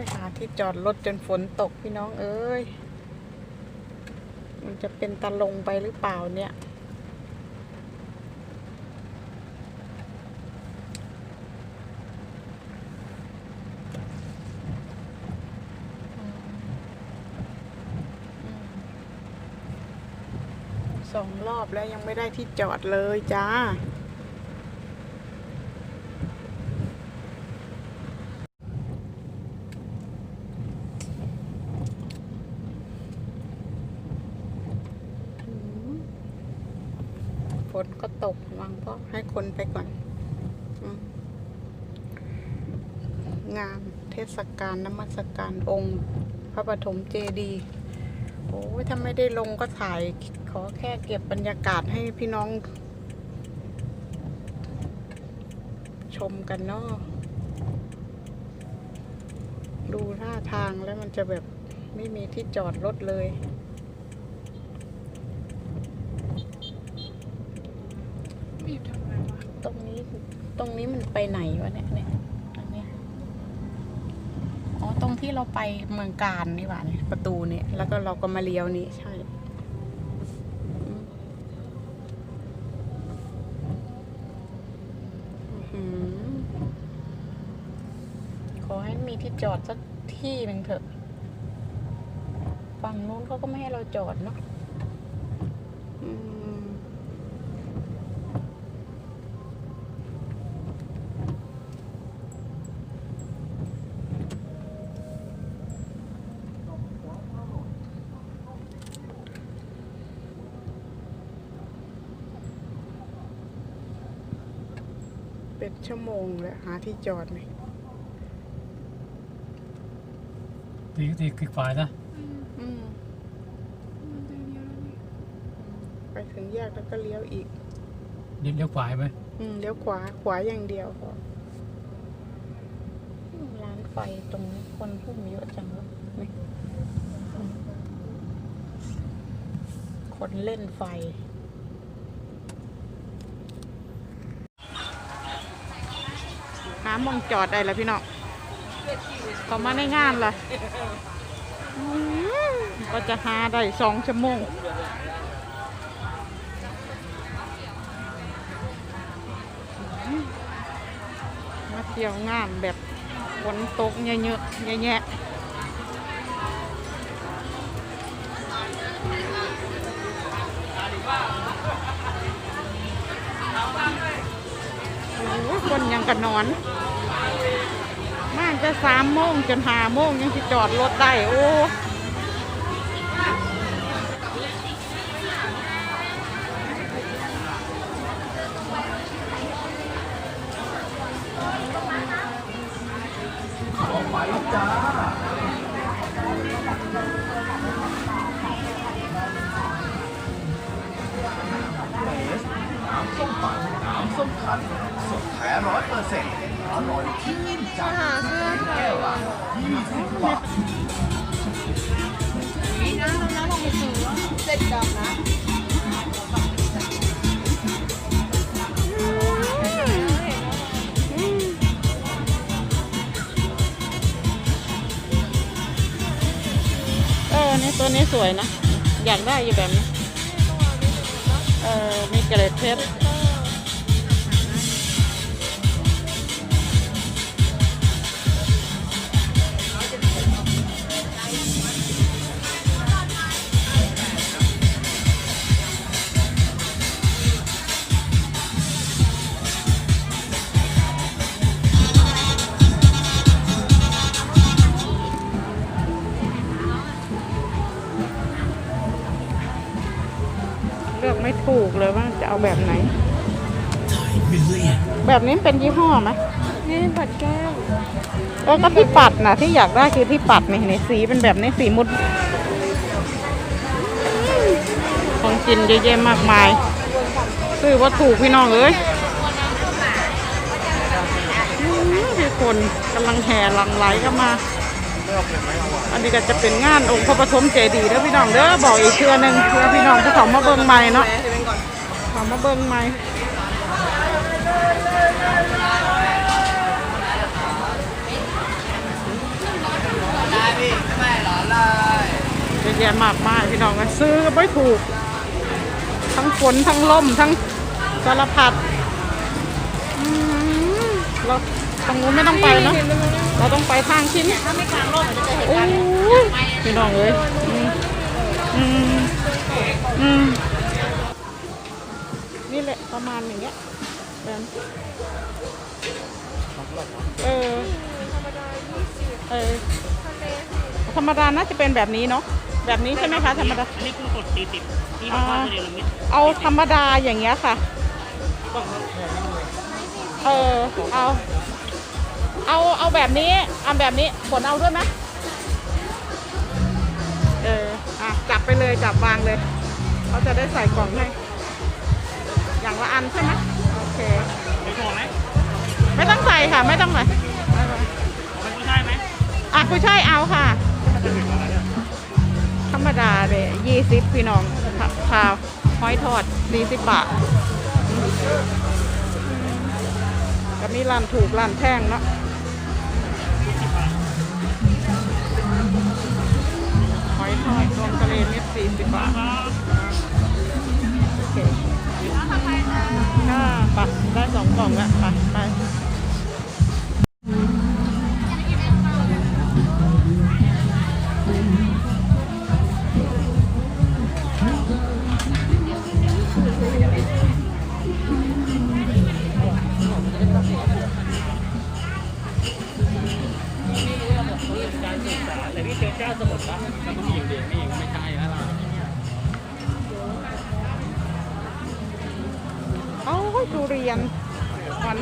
ยหาที่จอดรถจนฝนตกพี่น้องเอ้ย มันจะเป็นตะลงไปหรือเปล่าเนี่ยสองรอบแล้วยังไม่ได้ที่จอดเลยจ้า ฝนก็ ตกวังก็ให้คนไปก่อนองานเทศกาลน้ำมัสการองค์ พระปฐมเจดีย์โอ้ยถ้าไม่ได้ลงก็ถ่ายขอแค่เก็บบรรยากาศให้พี่น้อง ชมกันเนาะดูท่าทางแล้วมันจะแบบไม่มีที่จอดรถเลย บีบทำไมวะ ตรงนี้ตรง นี้มันไปไหนวะเนี่ยเนี่ยอันเนี้ยอ๋อตรงที่เราไปเมืองการนี่หว่าเนี่ยประตูเนี่ยแล้วก็เราก็มาเลี้ยวนี้ใช่ขอให้มีที่จอดสักที่หนึ่งเถอะฝั่งนู้นเขาก็ไม่ให้เราจอดเนาะอืม เป็น ชั่วโมงแล้วหาที่จอดไหมตีตีคลิกขวานะอืมอืมมันจะเดียวแล้วนี่ไปถึงแยกแล้วก็เลี้ยวอีก เลี้ยวเลี้ยวขวาไหมอืมเลี้ยวขวาขวาอย่างเดียวพออืมร้านไฟตรงนี้คนพุ่มเยอะจังวะนี่อืมคนเล่นไฟ หามองจอดได้แล้วพี่น้องเขามาในงานละก็จะหาได้สองชั่วโมงมาเที่ยวงานแบบฝนตกเยอะๆแยะๆคนยังกันนอน มากจะสามโมงจนหาโมงยังจะจอดรถได้ โอ้น้ำส้มปั่นน้ำส้มคันสดแท้ร้อยเปอร์เซ็นต์ ร่อยชื่นใจหาเสื้อแก้วละยี่สิบบาทนี่นะเราน้ำลงไปซื้อเจ็ดดำนะเออนี่ตัวนี้สวยนะ อยากได้อยู่แบบนี้ เออมีเกล็ดเพชร แบบนี้เป็นยี่ห้อไหมนี่ปัดแก้วเออก็ที่ปัดนะที่อยากได้คือที่ปัดนี่นี่สีเป็นแบบนี้สีมุดของกินเยอะแยะมากมาย ซื้อว่าถูกพี่น้องเอ้ยอื้อที่คนกำลังแห่หลังไหลก็มา อันนี้ก็จะเป็นงานองค์พระปฐมเจดีย์เด้อพี่น้องเด้อบอกอีกเทื่อหนึงเพื่อพี่น้องผู้เขามาเบิ่งใหม่เนาะเขามาเบิ่งใหม่ แยะมากมายพี่น้องก็ซื้อก็ไม่ถูก ทั้งฝนทั้งลมทั้งสารพัดเราตรงนู้นไม่ต้องไปเนาะเราต้องไปทางชิ้นถ้าไม่กลางร่มจะเห็นกันพี่น้องเลยอืมอืมนี่แหละประมาณอย่างเงี้ย แบบเออ เออ ธรรมดาน่าจะเป็นแบบนี้เนาะ แบบนี้ใช่ไหมคะ ธรรมดา อันนี้คุณกดสี่สิบนี่มันก็เดลมิดเอาธรรมดาอย่างเงี้ยค่ะ เออ เอา เอา เอาแบบนี้เอาแบบนี้ผลเอาด้วยไหมเออ อะ จับไปเลย จับวางเลย เขาจะได้ใส่กล่องให้ อย่างละอันใช่ไหมโอ เคไม่พอไหมไม่ต้องใส่ค่ะ ไม่ต้องใส่มันไม่ใช่ไหมอะกุยช่ายเอาค่ะ ธรรมดาเลยยี่สิบพี่น้องข้าวห้อยทอดสี่สิบบาทก็มีร้านถูกร้านแพงเนาะหอยทอดรวมทะเลเม็ดสี่สิบบาท ค่ะไปได้สองกล่องแล้วไปไป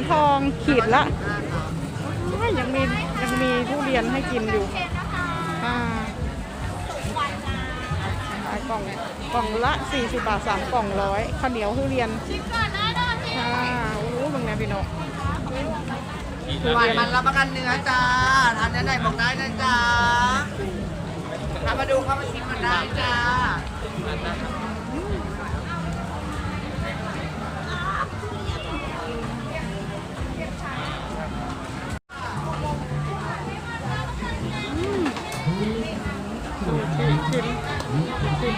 ทองขีดละอ้ายยังมียังมีทุเรียนให้กินอยู่อ่าขายกล่องกล่องละ 40 บาท3กล่องร้อยข้าวเหนียวทุเรียนอ่าโอ้โหตรงนี้พี่นกหวานมันรับประกันเนื้อจ้าทานเนื้อไหนบอกได้นะจ้าเข้ามาดูเข้ามาชิมกันได้จ้า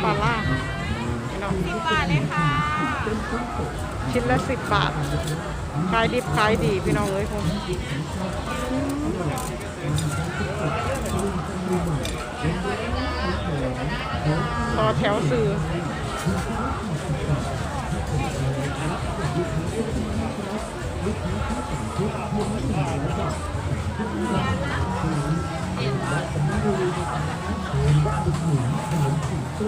ปลาล่าพี่น้องสิบบาทเลยค่ะ ชิ้นละสิบบาท ขายดิบขายดีพี่น้องเอ้ยคุณต่อแถวสื่อ มี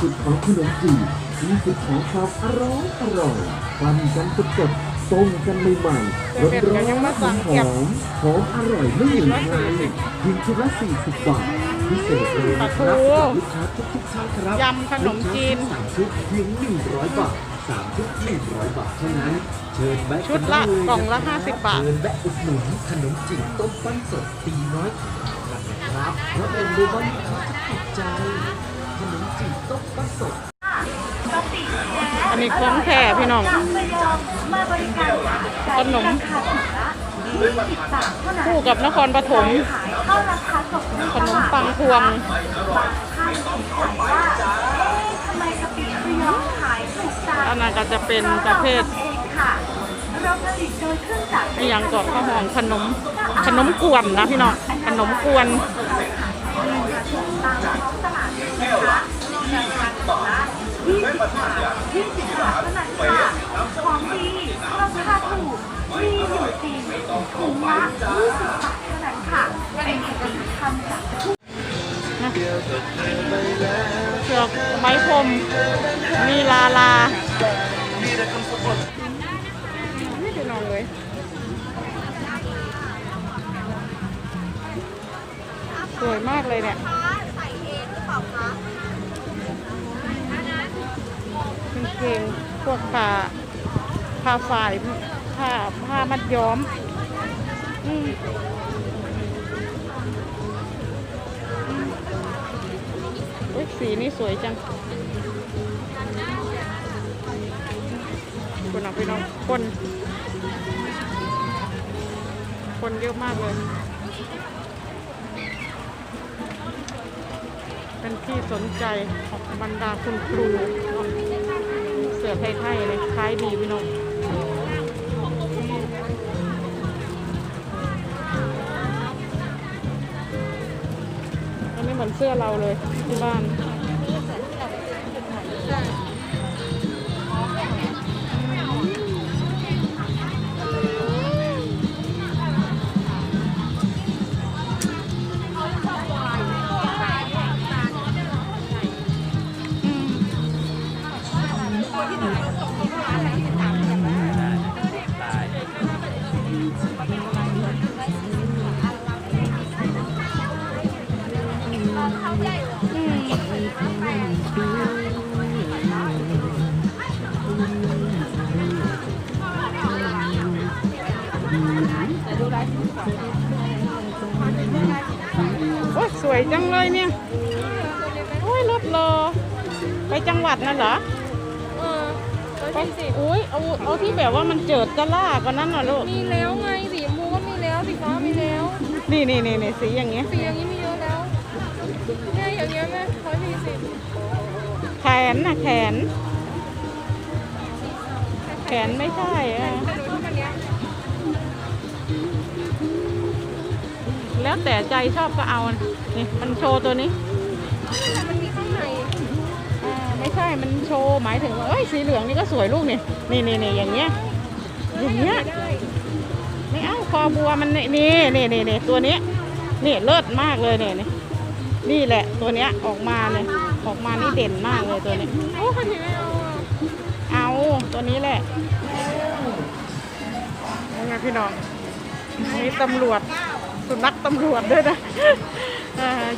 สุดของขนมจีบมีสุดของความอร่อยอร่อยทำกันสดๆต้มกันใหม่ๆร้อนร้อนหอมหอมอร่อยไม่เหมือนใครเพียงชุดละ40บบาทพิเศษเลยนะครับลูกค้าทุกๆท่านครับยำขนมจีนสามชุดเพียง100บาทสามชุด100บาทเท่านั้นเชิญแวะชุดละกล่องละนค50บบาทเชิญแวะอุดหนุนขนมจีบต้มปั้นสดตีน้อย ครับเพราะเป็นรู้ว่าลูกค้าจะติดใจขนมจีบต้มปั้นสดอันนี้ของแท้พี่น้องขนมคู่กับนครปฐมขนมปังพวงอันนั้นก็จะเป็นประเภทอหย่างเกาะข้าวหอมขนมขนมกวนนะพี่น้องขนมกวน ของดีราคาถูกมีอยู่จริงถุงละ20บาทเท่านั้นค่ะเป็นผลิตภัณฑ์จากเชือกไม้พรมมีลาลาไม่ได้นอนเลยสวยมากเลยเนี่ย เกงพวกผ้าผ้าฝ่ายผ้าผ้ามัดย้อมอืมสีนี่สวยจังคนเอกไปน้องคน คนเยอะมากเลย เป็นที่สนใจของบรรดาคุณครู เสือไทยๆเลยคล้ายดีพี่น้องอันนี้เหมือนเสื้อเราเลยที่บ้าน นั่นเหรอเออร้อยไปสี่สิบอุ้ยเอาเอาที่แบบว่ามันเจิดจะล่ากว่านั้นเหรอลูกมีแล้วไงสีชมพูก็มีแล้วสีฟ้ามีแล้ว นี่นี่นี่นี่สีอย่างเงี้ยสีอย่างนี้มีเยอะแล้วเนี่ยอย่างเงี้ยแม่ร้อยสี่สิบแขนน่ะแขน แขนไม่ใช่อะแต่หนูชอบอันเนี้ยแล้วแต่ใจชอบก็เอา นี่มันโชว์ตัวนี้แต่มันมีข้างในอ่าไม่ ใช่มันโชว์หมายถึงว่าเอ้ยสีเหลืองนี่ก็สวยลูกนี่นี่นี่นี่อย่างเงี้ยอย่างเงี้ยได้ไม่เอาคอบัวมันนี่นี่นี่นี่นี่ตัวนี้นี่เลิศมากเลยเนี่ยนี่นี่แหละตัวเนี้ยออกมาเลยออกมานี่เด่นมากเลยตัวนี้โอ้คนที่ไม่เอาเอาตัวนี้แหละนี่ไงพี่น้องนี่ตำรวจสุนัขตำรวจด้วยนะ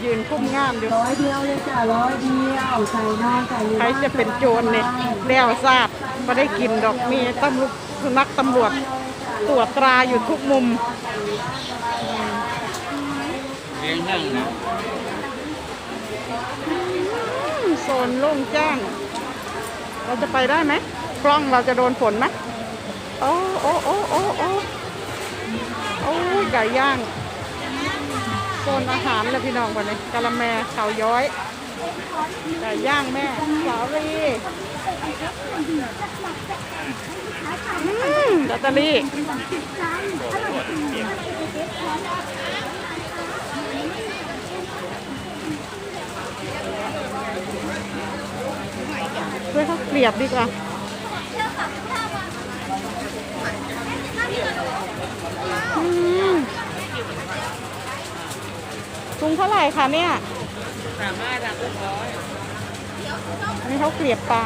ยืนคุ้มงานอยู่ร้อยเดียวเลยจ้ะร้อยเดียวใส่นอนใส่ใครจะเป็นโจรเนี่ยแล้วทราบไม่ได้กินดอกมีตำรวจสุนัขตำรวจตรวจตราอยู่ทุกมุมเลี้ยงนั่งนะอืมโซนโล่งแจ้ง เราจะไปได้ไหมกล้องเราจะโดนฝนไหมโอ้โอ้โอ้โอ้โอ้โอ้ยไก่ย่าง โซนอาหารเลยพี่น้องวันนี้กะละแมเขาย้อยไก่ย่างแม่สาลีอืมดัตเตอรี่ช่วยเขาเกลียบดีกว่าอืม ถุงเท่าไหร่คะเนี่ยสามารถรับร้อยนี่เขาเกลียบปลา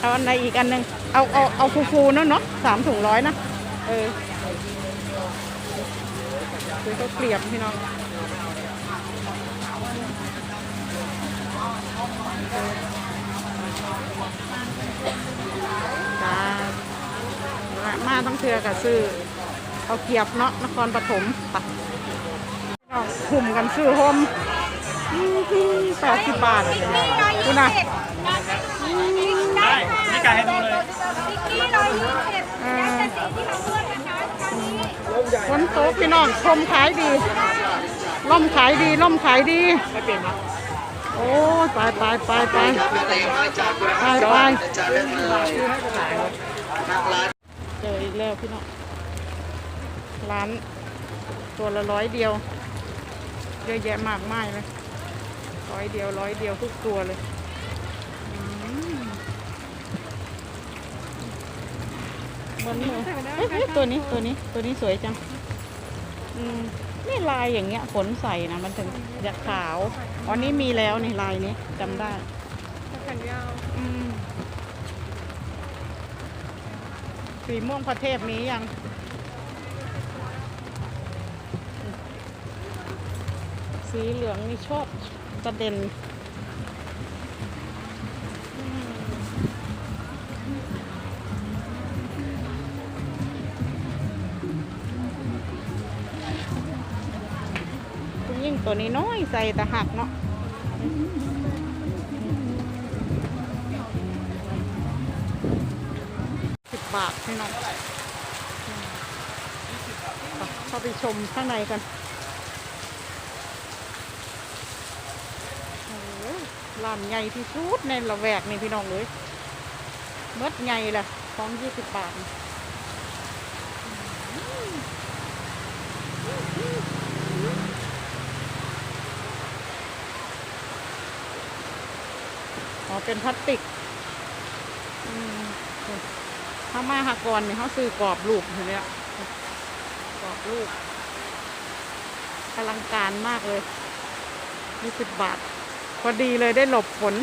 เอาอันไหนอีกอันหนึ่งเอาเอาเอาฟูๆเนอะเนาะสามถุงร้อยนะ เออคือเขาเกลียบพี่น้อง จ้า มาต้องเทือกับซื้อเอาเกียบเนาะนครปฐมปะน้องคุมกันซื้อโฮมแปดสิบบาทคุณน่ะได้นี่ไก่ให้ดูเลยอ่าฝนตกพี่น้องชมขายดีล่มขายดีล่มขายดีไม่เปลี่ยนนะ โอ้ยไปไปไปไปไปไปเจออีกแล้วพี่น้องร้านตัวละร้อยเดียว เยอะแยะมากมายเลยร้อยเดียวร้อยเดียวทุกตัวเลยอืมเหมือนหมูเอ้ยเอ้ยตัวนี้ตัวนี้ตัวนี้สวยจัง อืม นี่ลายอย่างเงี้ยขนใส่นะมันถึงจะขาวอ๋อนี่มีแล้วนี่ลายนี้จำได้แขนยาวอืมสีม่วงพระเทพมียังสีเหลืองนี่ชอบจะเด่น ตัวนี้น้อยใส่แต่หักเนาะสิบบาทพี่น้องเข้าไปชมข้างในกันร้านใหญ่ที่สุดในละแวกนี่พี่น้องเลยเมดใหญ่แหละของยี่สิบบาท เป็นพลาสติกถ้ามาหากรเนี่ยเขาซื้อกรอบลูกเห็นไหมอะกรอบลูกอลังการมากเลยยี่สิบบาท พอดีเลยได้หลบฝน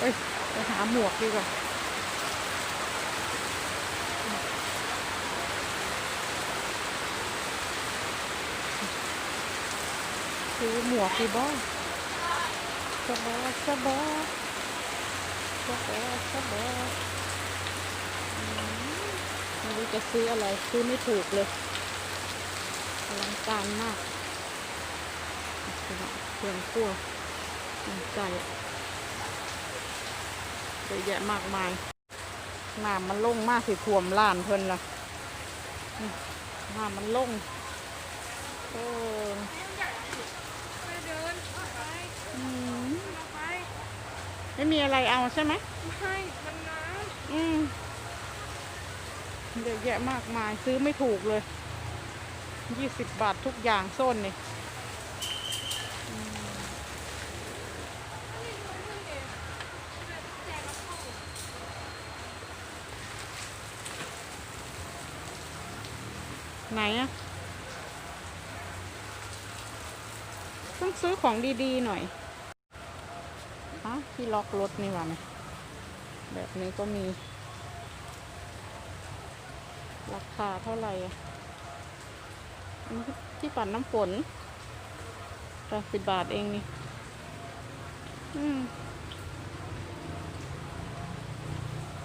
เอ้ย ไปหาหมวกดีกว่า ซื้อหมวกดีบ้างสบอสบอสบอสบอไม่รู้จะซื้ออะไร ซื้อไม่ถูกเลยอลังการมากเครื่องครัวน้ำใจเยอะแยะมากมายน้ำมันลงมากสิท่วมล้านเพิ่นละน้ำมันลงโอ้ ไปอืมออกไปไม่มีอะไรเอาใช่ไหมไม่มันน้อืมเยอะแยะมากมายซื้อไม่ถูกเลย ยี่สิบบาททุกอย่างโซนนี่อืมไหนอะต้องซื้อของดี ๆ หน่อย ฮะที่ล็อกรถนี่หว่าแบบนี้ก็มี ราคาเท่าไหร่ที่ปัดน้ำฝนแปดสิบบาทเองนี่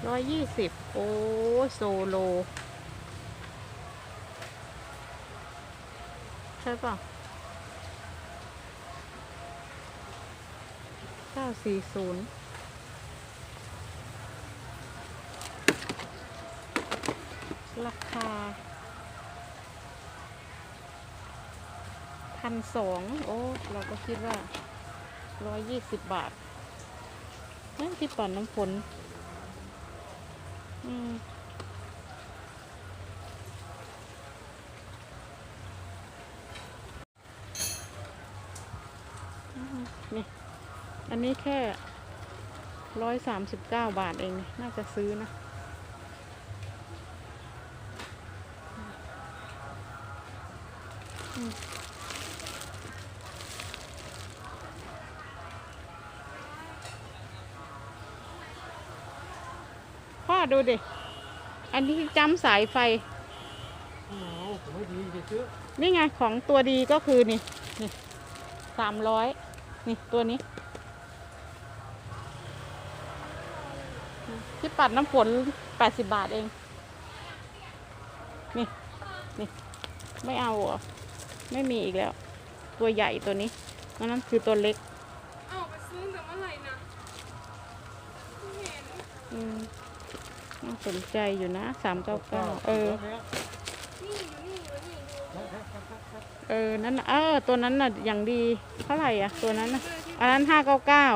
ร้อยยี่สิบโอ้โซโล ใช่ป่ะเก้า สี่ศูนย์ราคาพันสองโอ้ เราก็คิดว่าร้อยยี่สิบบาท นั่นที่ปั่นน้ำฝนอืมอืมนี่ อันนี้แค่ร้อยสามสิบเก้าบาทเอง น่าจะซื้อนะ พ่อดูดิ อันนี้จำสายไฟผมไม่ดีจะซื้อนี่ไงของตัวดีก็คือนี่ นี่สามร้อย นี่ตัวนี้ ที่ปัดน้ำฝนแปดสิบบาทเอง นี่ นี่ ไม่เอาเหรอไม่มีอีกแล้ว ตัวใหญ่ตัวนี้อันนั้นคือตัวเล็กำเอาไปซื้อแต่เมื่อไหร่นะไม่เห็นอืมน่าสนใจอยู่นะสามเก้าเก้าเออ นี่อยู่นี่อยู่นี่ดูเออ นั่นน่ะเออ ตัวนั้นน่ะ อย่างดี เท่าไหร่อะ ตัวนั้นน่ะอันนั้นห้าเก้าเก้า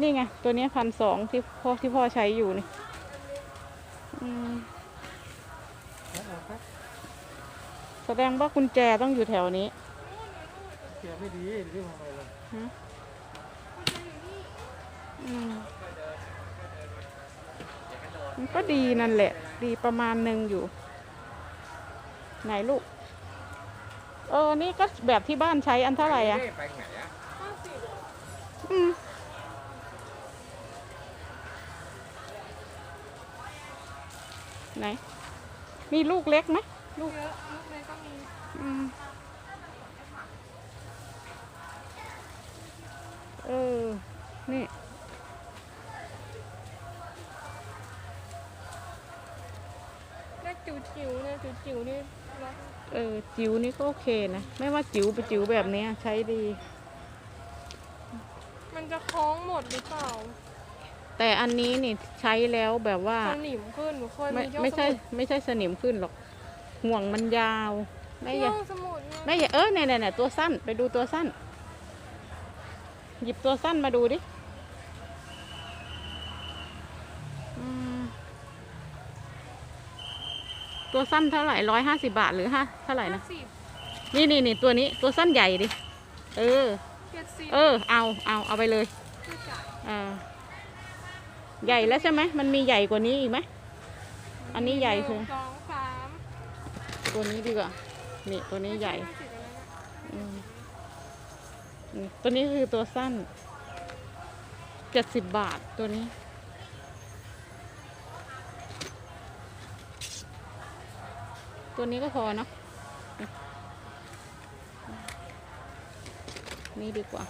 นี่ไง ตัวนี้พันสองที่พ่อที่พ่อใช้อยู่นี่อืมแสดงว่ากุญแจต้องอยู่แถวนี้เสียไม่ดีเรื่องอะไรเลยอืมมันก็ดีนั่นแหละ ดีประมาณหนึ่งอยู่ ไหนลูก เออ นี่ก็แบบที่บ้านใช้อันเท่าไหร่อะไปไหนอะห้าสิบอืม ไหน มีลูกเล็กไหมลูกเยอะลูกเลยก็มีอืมเออ นี่เล็กจิ๋วจิ๋วๆเนี่ยจิ๋วจิ๋วๆนี่ล็อกเออ จิ๋วนี่ก็โอเคนะ ไม่ว่าจิ๋วไปจิ๋วแบบเนี้ยใช้ดี มันจะคล้องหมดหรือเปล่า แต่อันนี้นี่ใช้แล้วแบบว่าสนิมขึ้นหนูเคยไม่มีเที่ยวไม่ใช่สมุดไม่ใช่สนิมขึ้นหรอกห่วงมันยาวแม่อเที่ย่ายวสมุดไงแม่อย่าเออเนี่ยเนี่ยเนี่ยตัวสั้นไปดูตัวสั้น หยิบตัวสั้นมาดูดิอืมตัวสั้นเท่าไหร่ร้อยห้าสิบาทหรือห้าเท่าไหร่นะห้าสิบนี่นี่นี่ตัวนี้ตัวสั้นใหญ่ดิ เออเจ็ดสิบเออ เอาเอาเอาไปเลยไม่จ่ายเออ ใหญ่แล้วใช่ไหมมันมีใหญ่กว่านี้อีกไหม อันนี้ใหญ่คือสองสามตัวนี้ดีกว่า นี่ตัวนี้ใหญ่อืมตัวนี้คือตัวสั้นเจ็ดสิบบาทตัวนี้ ตัวนี้ก็พอเนาะนี่ดีกว่า